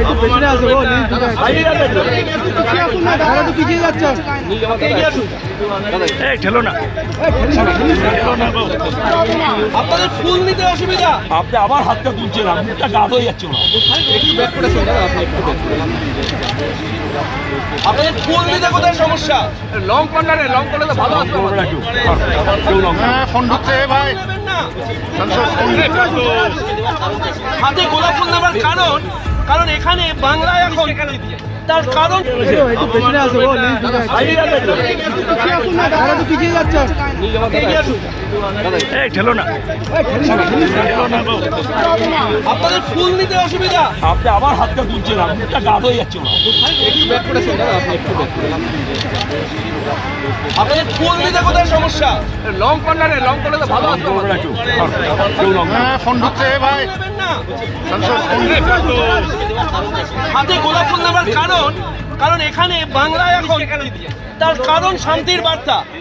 একটু পেছনে আসো গো পিছিয়ে আসুন না দাদা তো পিছিয়ে যাচ্ছেন এই ঠেলো না। আপনাদের ফুল নিতে অসুবিধা? আপনি আবার হাতটা তুলছেন না মুখটা গাঢ় হয়ে যাচ্ছে আপনাদের ফুল নিতে কোথায় সমস্যা? লং কর্নারে লং কর্নারে ভালো আছে করবে না কেউ কেউ লঙ্কা নেবেন না। হাতে গোলাপ ফুল নেবার কারণ কারণ এখানে বাংলায় এখন তার কারণ গো আপনাদের ফুল নিতে অসুবিধা? আপনি আবার হাতটা তুলছেন মুখটা গাঢ় হয়ে যাচ্ছে। আপনাদের ফুল নিতে কোথায় সমস্যা? লং কর্নারে লং কর্নারে ভালো আছে। ফোন হাতে গোলাপ ফুল নেবার কারণ কারণ এখানে বাংলায় এখন তার কারণ শান্তির বার্তা।